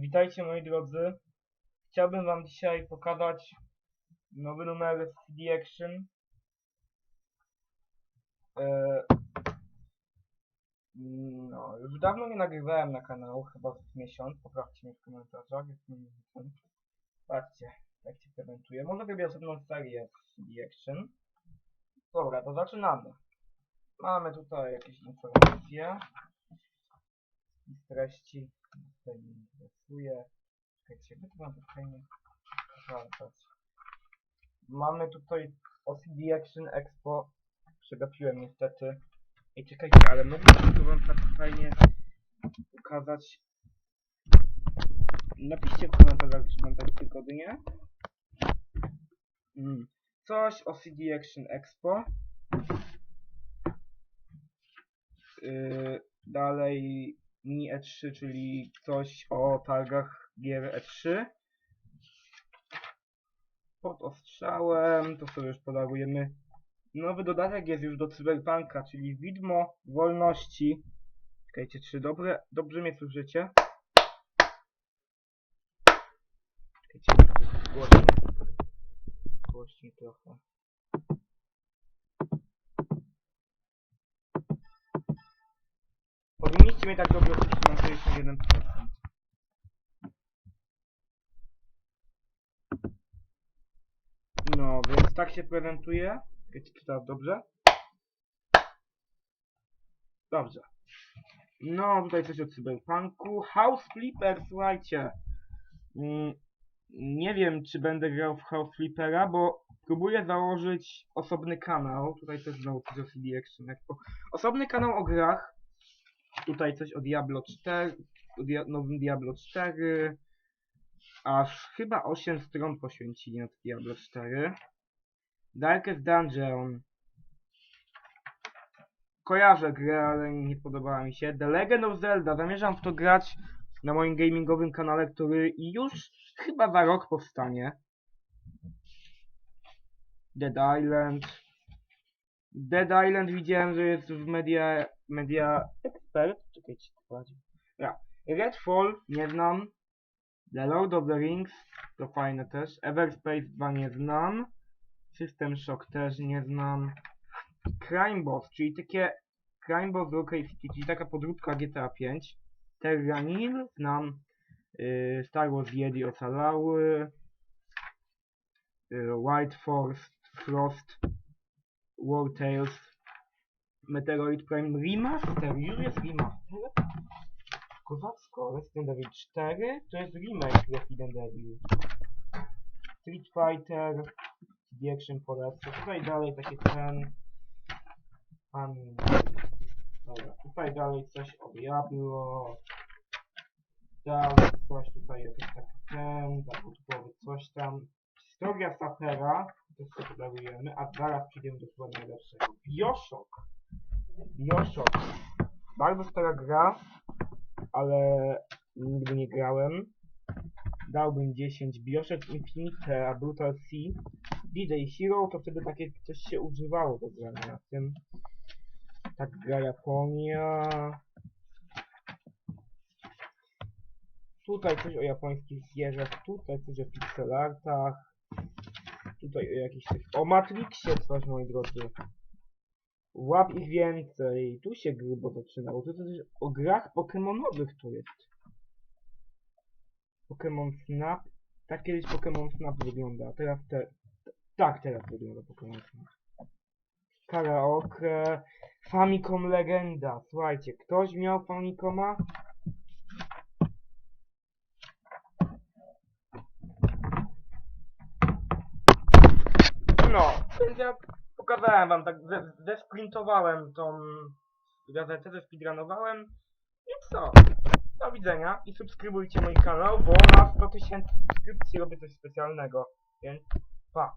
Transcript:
Witajcie moi drodzy. Chciałbym wam dzisiaj pokazać nowy numer CD Action. E, No, już dawno nie nagrywałem na kanału, chyba z miesiąc. Poprawcie mnie w komentarzach. Patrzcie, jak się prezentuję. Może robię osobną serię CD Action. Dobra, to zaczynamy. Mamy tutaj jakieś informacje z treści. Tutaj mnie interesuje. Czekajcie, jak to pokazać. Mamy tutaj OCD Action Expo. Przegapiłem niestety. I czekajcie, ale moglibyśmy to wam tak fajnie pokazać. Napiszcie w komentarzach, czy mam tak wygodnie. Mm. Coś o CD Action Expo. Yy, dalej Mini E3, czyli coś o targach gier E3. Pod ostrzałem, to sobie już podarujemy. Nowy dodatek jest już do Cyberpunka, czyli Widmo Wolności. Czekajcie, czy dobre, dobrze mnie słyszycie? Czekajcie, głośniej. Głośniej trochę. Mnie tak dobrze słyszeć na 61%. No, więc tak się prezentuje. Czekajcie, czy teraz dobrze? Dobrze. No, tutaj coś o cyberpunku. House Flipper, słuchajcie. Mm, nie wiem, czy będę grał w House Flippera, bo próbuję założyć osobny kanał. Tutaj też znowu coś o CD Action Expo. Osobny kanał o grach. Tutaj coś o Diablo 4, o dia nowym Diablo 4. Aż chyba 8 stron poświęcili na Diablo 4. Darkest Dungeon. Kojarzę grę, ale nie podobała mi się. The Legend of Zelda. Zamierzam w to grać na moim gamingowym kanale, który już chyba za rok powstanie. Dead Island. Dead Island widziałem, że jest w Media, media Czekajcie, to. Ja. Redfall nie znam. The Lord of the Rings to fajne też. Everspace 2 nie znam. System Shock też nie znam. Crime Boss, czyli takie Crime Boss Rocket City, czyli taka podróbka GTA 5. Terranil znam. Yy, Star Wars Jedi ocalały. Yy, White Force, Frost, War Tales, Meteoroid Prime Remaster, już jest remaster. Kozacko, Resident Evil 4 to jest remake Resident Evil. Street Fighter, The Action polecę. Tutaj dalej takie ten... Pan... Dobra, tutaj dalej coś o Diablo. Dalej coś tutaj jakiś taki ten, zakupowy coś tam. Historia Sapera, to sobie podarujemy, a zaraz przejdziemy do chyba najlepszego. Bioshock. Bioshock. Bardzo stara gra, ale nigdy nie grałem. Dałbym 10. Bioshock Infinite, a Brutal Sea. DJ Hero to wtedy takie coś się używało do grania na tym. Tak gra Japonia. Tutaj coś o japońskich zwierzach, tutaj coś o pixel artach. Tutaj o jakichś. O Matrixie coś, moi drodzy. Łap ich więcej. Tu się grubo zaczynało. Tu coś o grach pokemonowych tu jest. Pokémon Snap. Tak kiedyś Pokémon Snap wygląda, a teraz te... Tak teraz wygląda Pokémon Snap. Karaoke. Famicom Legenda. Słuchajcie, ktoś miał Famicoma? No, ja pokazałem wam, tak ze- zesprintowałem tą gazetę, zespeedrunowałem i co? Do widzenia i subskrybujcie mój kanał, bo na 100 tysięcy subskrypcji robię coś specjalnego, więc pa.